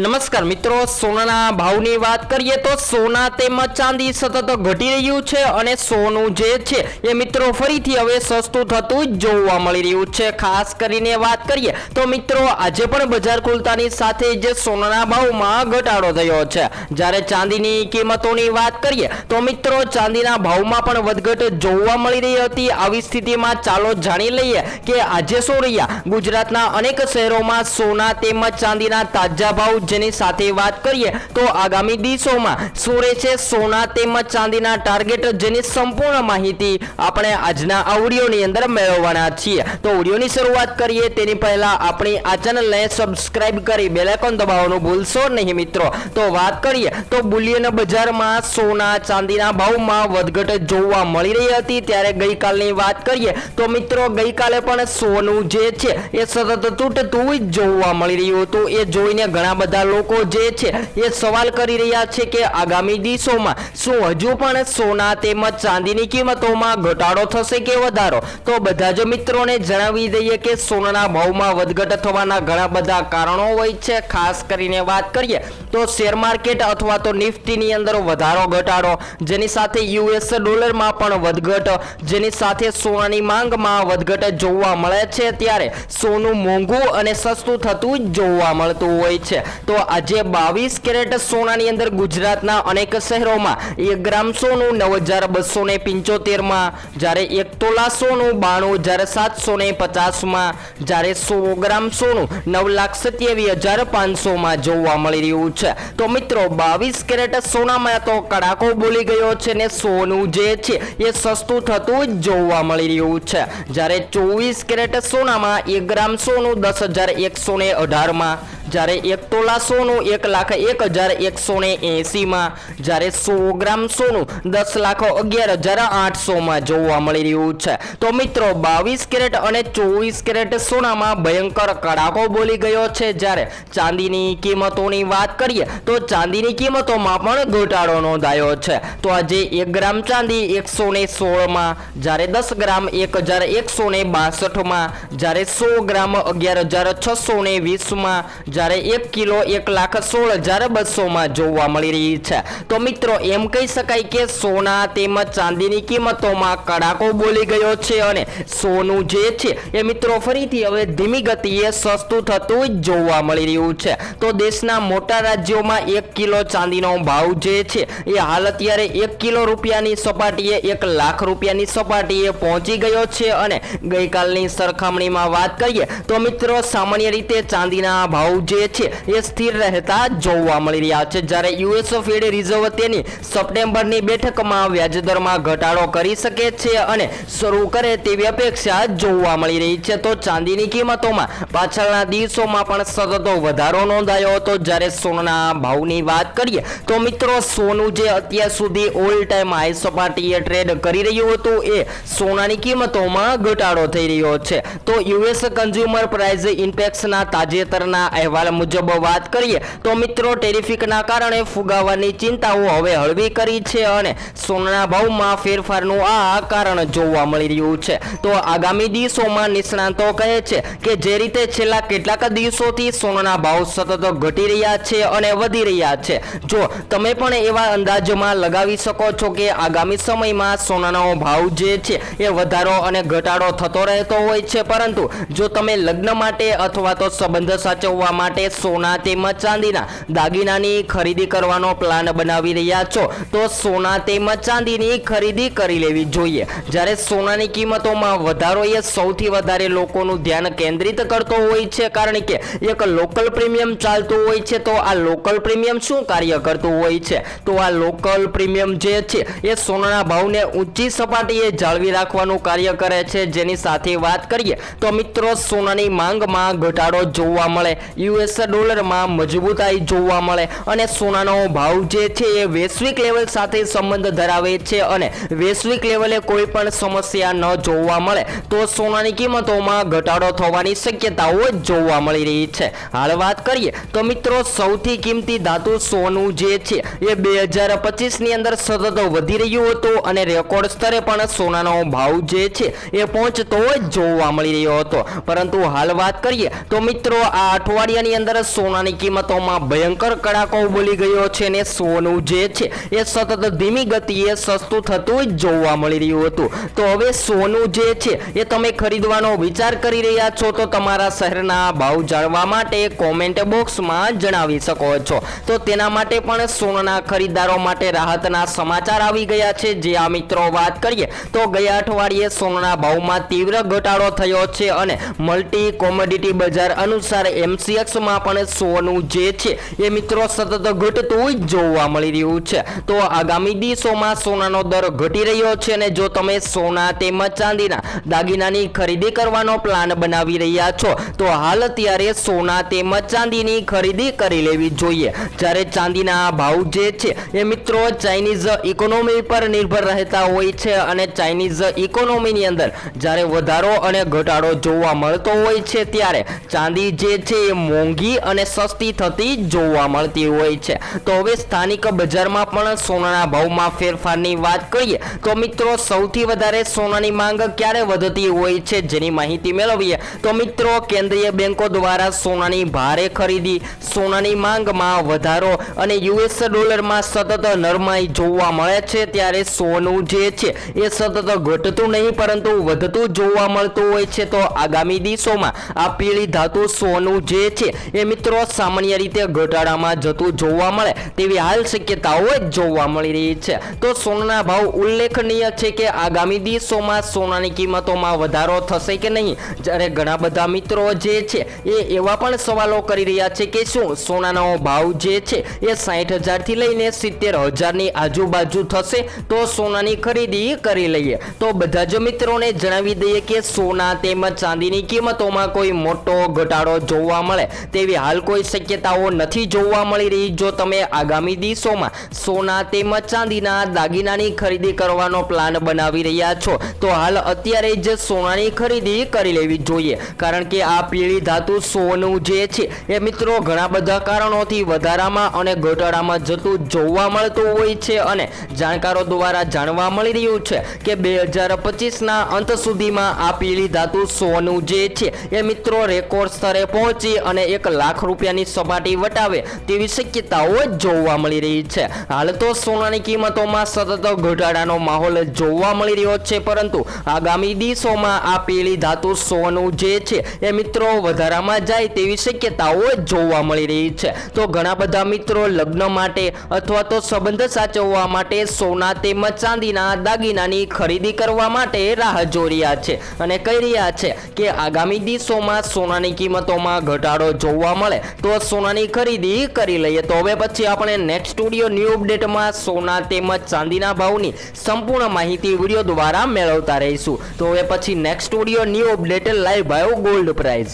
નમસ્કાર મિત્રો, સોનાના ભાવની વાત કરીએ તો સોના તેમજ ચાંદી સતત ઘટી રહ્યું છે અને સોનું જે છે એ મિત્રો ફરીથી હવે સસ્તું થતું જોવા મળી રહ્યું છે. ખાસ કરીને વાત કરીએ તો મિત્રો, આજે પણ બજાર ખુલતાની સાથે જે સોનાના ભાવમાં ઘટાડો થયો છે. જ્યારે ચાંદીની કિંમતોની વાત કરીએ તો મિત્રો, ચાંદીના ભાવમાં પણ વધઘટ જોવા મળી રહી હતી. આવી સ્થિતિમાં ચાલો જાણી લઈએ કે આજે શું રહ્યા? ગુજરાતના અનેક શહેરોમાં સોના તેમજ ચાંદીના તાજા ભાવ જેની સાથે વાત કરીએ તો આગામી દિવસોમાં શું રહેશે સોના તેમજ ચાંદીના ટાર્ગેટ જેની સંપૂર્ણ માહિતી આપણે આજના આ વિડીયોની અંદર મેળવવાના છીએ. તો ઓડિયોની શરૂઆત કરીએ. તેની પહેલા આપણી આ ચેનલને સબસ્ક્રાઇબ કરી બેલ આઇકોન દબાવવાનું ભૂલશો નહીં મિત્રો. તો વાત કરીએ તો બુલિયન બજારમાં સોના, ચાંદીના ભાવમાં વધઘટ જોવા મળી રહી હતી. ત્યારે ગઈકાલની વાત કરીએ તો મિત્રો ગઈકાલે પણ સોનું જે છે, એ સતત તૂટતું જોવા મળી રહ્યું હતું. એ જોઈને ઘણા બધા લોકો જે છે, એ સવાલ કરી રહ્યા છે કે આગામી દિવસોમાં શું હજુ પણ સોના તેમજ ચાંદીની કિંમતોમાં ઘટાડો થશે કે વધારો? તો બધા જ મિત્રોને જણાવી દઈએ કે સોનાના ભાવમાં વધઘટ થવાના ઘણા બધા કારણો હોય છે. ખાસ કરીને વાત કરીએ તો શેર માર્કેટ અથવા તો નિફ્ટીની અંદર વધારો, ઘટાડો, જેની સાથે યુએસ ડોલરમાં પણ વધઘટ, જેની સાથે સોનાની માંગમાં વધઘટ જોવા મળે છે. ત્યારે સોનું મોંઘું અને સસ્તું થતું જોવા મળતું હોય છે. તો આજે બાવીસ કેરેટ સોનાની અંદર ગુજરાતના અનેક શહેરોમાં એક ગ્રામ સોનું નવ હજાર બસો ને પંચોતેરમાં, જ્યારે એક તોલા સોનું બાણું હજાર સાતસો ને પચાસમાં, જ્યારે સો ગ્રામ સોનું નવ લાખ સત્યાવીસ હજાર પાંચસોમાં જોવા મળી રહ્યું છે. તો મિત્રો, બાવીસ કેરેટ સોનામાં તો કડાકો બોલી ગયો છે ને સોનું જે છે એ સસ્તું થતું જ જોવા મળી રહ્યું છે. જ્યારે ચોવીસ કેરેટ સોનામાં એક ગ્રામ સોનું દસ હજાર એકસો ને અઢારમાં જ્યારે એક તોલા સોનું, એક લાખ એક હજાર એકસો ને એંસીમાં જ્યારે સો ગ્રામ સોનું, દસ લાખ અગિયાર હજાર આઠસોમાં જોવા મળી રહ્યું છે. તો મિત્રો, બાવીસ કેરેટ અને ચોવીસ કેરેટ સોનામાં ભયંકર કડાકો બોલી ગયો છે. જ્યારે ચાંદીની કિંમતોની વાત કરીએ, તો ચાંદીની કિંમતોમાં પણ ઘટાડો નોંધાયો છે. તો આજે એક ગ્રામ ચાંદી એકસો ને સોળમાં, જ્યારે દસ ગ્રામ એક હજાર એકસો ને બાસઠમાં, જ્યારે સો ગ્રામ અગિયાર હજાર છસો ને વીસમાં જ્યારે એક કિલો એક લાખ સોળ હજાર બસોમાં જોવા મળી રહી છે. તો મિત્રો, એમ કહી શકાય કે સોના તેમજ ચાંદીની કિંમતોમાં કડાકો બોલી ગયો છે અને સોનું જે છે એ મિત્રો ફરીથી હવે ધીમી ગતિએ સસ્તું થતું જોવા મળી રહ્યું છે. તો દેશના મોટા રાજ્યોમાં એક કિલો ચાંદીનો ભાવ જે છે એ હાલ અત્યારે એક કિલો રૂપિયાની સપાટીએ એક લાખ રૂપિયાની સપાટીએ પહોંચી ગયો છે અને ગઈકાલની સરખામણીમાં વાત કરીએ તો મિત્રો, સામાન્ય રીતે ચાંદીના ભાવ જે છે એ સ્થિર રહેતા જોવા મળી રહ્યા છે. જ્યારે યુએસ ફેડ રિઝર્વ તેની સપ્ટેમ્બરની બેઠકમાં વ્યાજદરમાં ઘટાડો કરી શકે છે અને શરૂ કરે તેવી અપેક્ષા જોવા મળી રહી છે. તો ચાંદીની કિંમતોમાં પાછળના દિવસોમાં પણ સતત વધારો નોંધાયો હતો. જ્યારે સોનાના ભાવની વાત કરીએ તો મિત્રો, સોનું જે અત્યાર સુધી ઓલ ટાઈમ હાઈ સપાટીએ ટ્રેડ કરી રહ્યું હતું, એ સોનાની કિંમતોમાં ઘટાડો થઈ રહ્યો છે. તો યુએસ કન્ઝ્યુમર પ્રાઇઝ ઇન્ડેક્સના તાજેતરના અહેવાલ મુજબ વાત કરીએ તો મિત્રો, ટેરિફિકના કારણે ફુગાવાની ચિંતાઓ હવે હળવી કરી છે અને સોનાના ભાવમાં ફેરફારનું આ કારણ જોવા મળી રહ્યું છે. તો આગામી દિવસોમાં નિષ્ણાંતો કહે છે કે જે રીતે છેલ્લા કેટલાક દિવસોથી સોનાના ભાવ સતત ઘટી રહ્યા છે અને વધી રહ્યા છે. જો તમે પણ એવા અંદાજમાં લગાવી શકો છો કે આગામી સમયમાં સોનાનો ભાવ જે છે એ વધારો અને ઘટાડો થતો રહેતો હોય છે, પરંતુ જો તમે લગ્ન માટે અથવા તો સંબંધ સાચવવા માટે સોના તેમજ ચાંદીના દાગીનાની ખરીદી કરવાનો પ્લાન બનાવી રહ્યા છો. તો સોના તેમજ ચાંદીની ખરીદી કરી લેવી જોઈએ. જ્યારે સોનાની કિંમતોમાં વધારો એ સૌથી વધારે લોકોનું ધ્યાન કેન્દ્રિત કરતો હોય છે. કારણ કે એક લોકલ પ્રીમિયમ ચાલતું હોય છે, તો આ લોકલ પ્રીમિયમ શું કાર્ય કરતું હોય છે? તો આ લોકલ પ્રીમિયમ જે છે, એ સોનાના ભાવને ઊંચી સપાટીએ જાળવી રાખવાનું કાર્ય કરે છે. જેની સાથે વાત કરીએ, તો મિત્રો, સોનાની માંગમાં ઘટાડો જોવા મળે. યુએસ ડોલરમાં મજબૂતાઈ જોવા મળે અને સોનાનો ભાવ જે છે એ વૈશ્વિક લેવલ સાથે સંબંધ ધરાવે છે અને વૈશ્વિક લેવલે કોઈ પણ સમસ્યા ન જોવા મળે તો સોનાની કિંમતોમાં ઘટાડો થવાની શક્યતાઓ જોવા મળી રહી છે. હાલ વાત કરીએ તો મિત્રો સૌથી કિંમતી ધાતુ સોનું જે છે એ બે હજાર પચીસની અંદર સતત વધી રહ્યું હતું અને રેકોર્ડ સ્તરે પણ સોનાનો ભાવ જે છે એ પહોંચતો જોવા મળી રહ્યો હતો. પરંતુ હાલ વાત કરીએ તો મિત્રો આ અઠવાડિયા વિડીયોની અંદર સોનાની કિંમતોમાં ભયંકર કડાકો બોલી ગયો છે ને સોનું જે છે એ સતત ધીમી ગતિએ સસ્તું થતું જોવા મળી રહ્યું હતું. તો હવે સોનું જે છે એ તમે ખરીદવાનો વિચાર કરી રહ્યા છો તો તમારા શહેરના ભાવ જાણવા માટે કોમેન્ટ બોક્સમાં જણાવી શકો છો. તો તેના માટે પણ સોનાના ખરીદદારો માટે રાહતના સમાચાર આવી ગયા છે. જે આ મિત્રો વાત કરીએ તો ગયા અઠવાડિયે સોનાના ભાવમાં તીવ્ર ઘટાડો થયો છે અને મલ્ટી કોમોડિટી બજાર અનુસાર એમસીએક્સમાં પણ સોનું જે છે એ મિત્રો સતત ઘટતું જોવા મળી રહ્યું છે. તો આગામી દિવસોમાં સોનાનો દર ઘટી રહ્યો છે અને જો તમે સોના તેમજ ચાંદીના દાગીનાની ખરીદી કરવાનો પ્લાન બનાવી રહ્યા છો, તો હાલ અત્યારે સોના તેમજ ચાંદીની ખરીદી કરી લેવી જોઈએ. જ્યારે ચાંદીના ભાવ જે છે એ મિત્રો ચાઇનીઝ ઇકોનોમી પર નિર્ભર રહેતા હોય છે અને ચાઇનીઝ ઇકોનોમીની અંદર જ્યારે વધારો અને ઘટાડો જોવા મળતો હોય છે, ત્યારે ચાંદી જે છે એ મોંઘી અને સસ્તી થતી જોવા મળતી હોય છે. તો હવે સ્થાનિક બજારમાં પણ સોનાના ભાવમાં ફેરફારની વાત કરીએ, તો મિત્રો સૌથી વધારે સોનાની માંગ ક્યારે વધતી હોય છે જેની માહિતી મેળવીએ, તો મિત્રો કેન્દ્રીય બેંકો દ્વારા સોનાની ભારે ખરીદી, સોનાની માંગમાં વધારો અને યુએસ ડોલરમાં સતત નરમાઈ જોવા મળે છે ત્યારે સોનું જે છે એ સતત ઘટતું નહીં, પરંતુ વધતું જોવા મળતું હોય છે. તો આગામી દિવસોમાં આ પીળી ધાતુ સોનું જે છે એ મિત્રો સામાન્ય રીતે ઘટાડામાં જતું જોવા મળે તેવી હાલ શક્યતાઓ જોવા મળી રહી છે. તો સોનાના ભાવ ઉલ્લેખનીય છે કે આગામી દિવસોમાં સોનાની કિંમતોમાં વધારો થશે કે નહીં? જ્યારે ઘણા બધા મિત્રો જે છે એ એવા પણ સવાલો કરી રહ્યા છે કે શું સોનાનો ભાવ જે છે એ સાઠ હજારથી લઈને સિત્તેર હજારની આજુબાજુ થશે? તો સોનાની ખરીદી કરી લઈએ. તો બધા જ મિત્રોને જણાવી દઈએ કે સોના તેમજ ચાંદીની કિંમતોમાં કોઈ મોટો ઘટાડો જોવા મળે. તેવી હાલ કોઈ શક્યતાઓ નથી જોવા મળી રહી. જો તમે આગામી દિવસોમાં સોના તેમજ ચાંદીના દાગીનાની ખરીદી કરવાનો પ્લાન બનાવી રહ્યા છો, તો હાલ અત્યારે જ સોનાની ખરીદી કરી લેવી જોઈએ. કારણ કે આ પીળી ધાતુ સોનું જે છે, એ મિત્રો ઘણા બધા કારણોથી વધારામાં અને ઘટાડામાં જતું જોવા મળતું હોય છે અને જાણકારો દ્વારા જાણવા મળી રહ્યું છે કે બે હજાર પચીસના અંત સુધીમાં આ પીળી ધાતુ સોનું જે છે, એ મિત્રો રેકોર્ડ સ્તરે પહોંચી અને એક લાખ રૂપિયાની સપાટી વટાવે તેવી શક્યતાઓ જોવા મળી રહી છે. હાલ તો સોનાની કિંમતોમાં સતત ઘટાડાનો માહોલ જોવા મળી રહ્યો છે, પરંતુ આગામી દિવસોમાં આ પીળી ધાતુ સોનું જે છે એ મિત્રો વધારામાં જાય તેવી શક્યતાઓ જોવા મળી રહી છે. તો ઘણા બધા મિત્રો લગ્ન માટે અથવા તો સંબંધ સાચવવા માટે સોના તેમજ ચાંદીના દાગીનાની ખરીદી કરવા માટે રાહ જોઈ રહ્યા છે અને કહી રહ્યા છે કે આગામી દિવસોમાં સોનાની કિંમતોમાં ઘટાડો જોવા મળે તો સોનાની ખરીદી કરી લઈએ. તો હવે પછી આપણે નેક્સ્ટ સ્ટુડિયો ન્યૂ અપડેટમાં સોના તેમજ ચાંદીના ભાવની સંપૂર્ણ માહિતી વીડિયો દ્વારા મેળવતા રહીશું. તો હવે પછી next studio new update, live ભાવ, ગોલ્ડ પ્રાઇસ